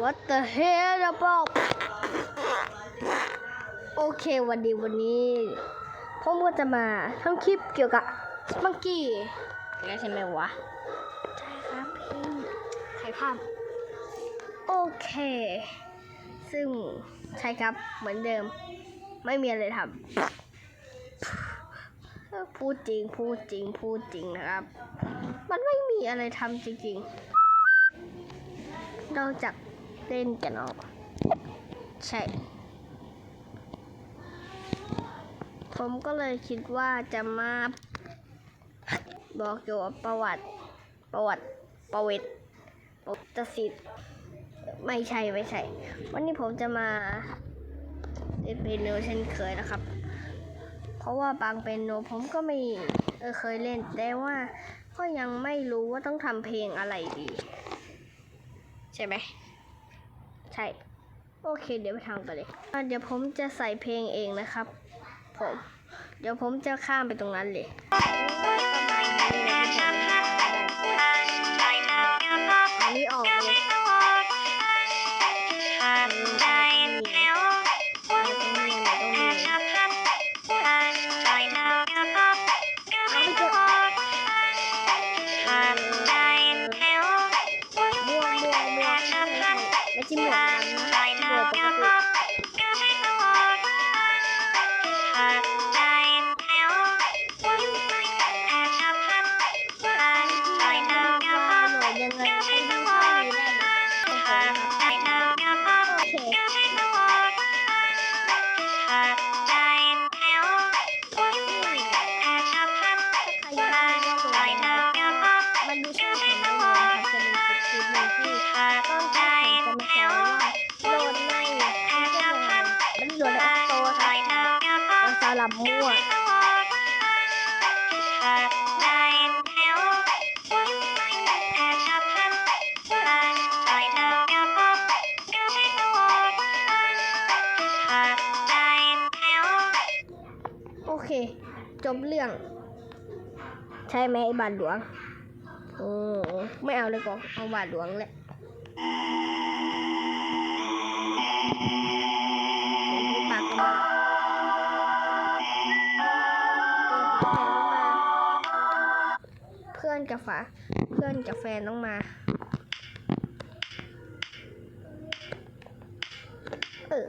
What the hell about โอเควันดีวันนี้ผมก็จะมาทำคลิปเกี่ยวกับมังกี้แล้วใช่ไหมวะ ใช่ครับพี่ถ่ายภาพโอเค ซึ่งใช่ครับเหมือนเดิม ไม่มีอะไรทำพูดจริงพูดจริงพูดจริงนะครับ มันไม่มีอะไรทำจริงๆนอกจาก เล่นกันออก ใช่ ผมก็เลยคิดว่าจะมาบอกเกี่ยวกับประวัติ ประวัติ ประวัติประวัติศิลป์ไม่ใช่ไม่ใช่ วันนี้ผมจะมาเล่นเปียโนเช่นเคยนะครับ เพราะว่าบางเปียโนผมก็ไม่เออเคยเล่น แต่ว่าก็ยังไม่รู้ว่าต้องทำเพลงอะไรดี ใช่ไหม ช่โอเค เดี๋ยวไปทำกันเลยอะเดี๋ยวผมจะใส่เพลงเองนะครับ ผม เดี๋ยวผมจะข้ามไปตรงนั้นเลยอันนี้ออกเลย มันดูช่องผมได้เลยนะครับจะมีคลิปหนึ่งที่ต้นแผมจะมาสอนว่าโหลดในที่จะยังไงมันโหลดในอัปโตครับแล้วสลับมั่วโอเค จบเรื่อง ใช่ไหมไอ้บาทหลวง โอ้ไม่เอาเลยก็เอาบาทหลวงแหละปากมาเพื่อนกับฝาเพื่อนกับแฟนต้องมา เออ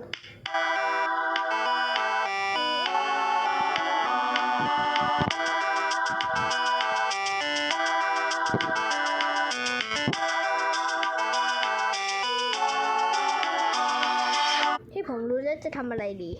จะทำอะไรดี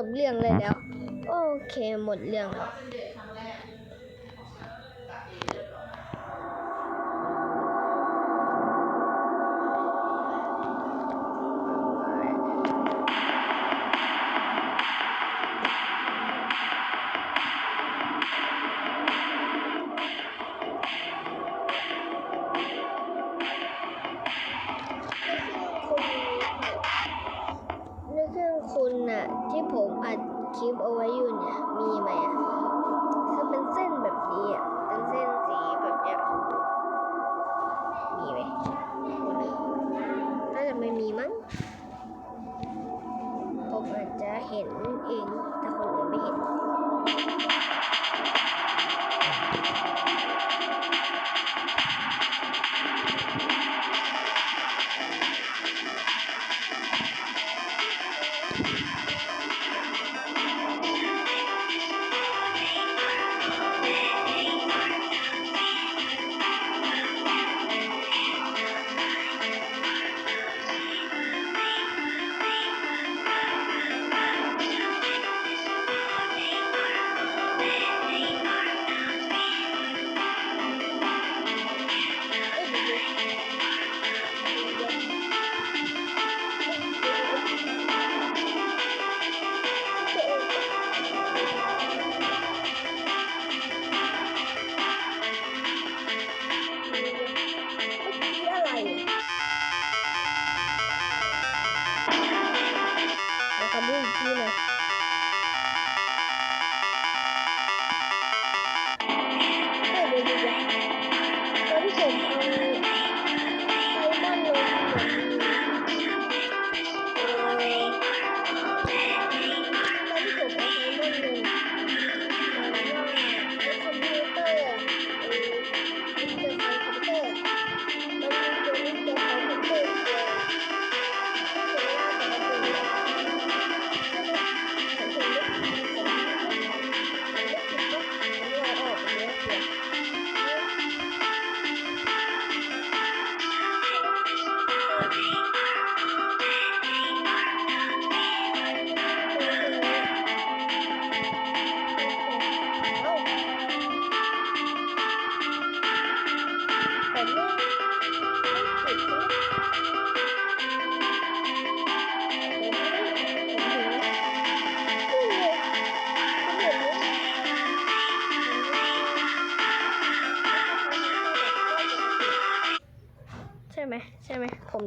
จบเรื่องเลยแล้ว โอเคหมดเรื่องแล้ว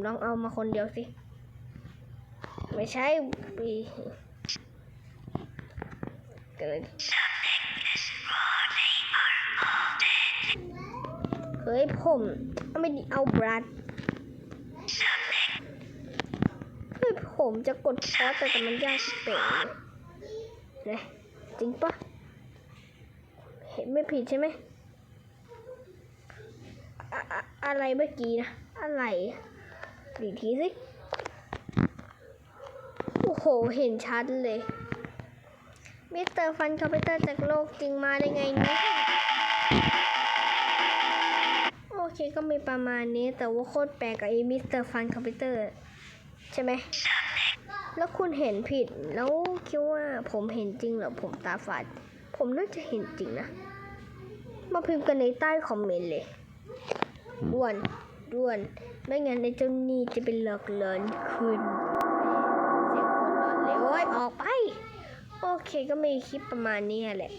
ลองเอามาคนเดียวสิ ไม่ใช่ปีเกิดเฮ้ยผมไม่ได้เอาบรัดเฮ้ยผมจะกดพอสแต่มันยากเป๋เลยนะจริงปะเห็นไม่ผิดใช่ไหม อะอะอะไรเมื่อกี้นะ อะไร อีกทีสิ โอ้โห เห็นชัดเลย มิสเตอร์ฟันคอมพิวเตอร์จากโลกจริงมาได้ไงเนี่ยโอเคก็มีประมาณนี้แต่ว่าโคตรแปลกกับไอ้มิสเตอร์ฟันคอมพิวเตอร์ ใช่ไหม แล้วคุณเห็นผิดแล้วคิดว่าผมเห็นจริงเหรอผมตาฝาดผมน่าจะเห็นจริงนะ มาพิมพ์กันในใต้คอมเมนต์เลยด่วนด่วน ไม่งั้นไอ้เจ้านี่จะเป็นหลอกหลอนคุณเสียงคนหลอนเลยโอ้ยออกไป โอเคก็มีคลิปประมาณนี้แหละ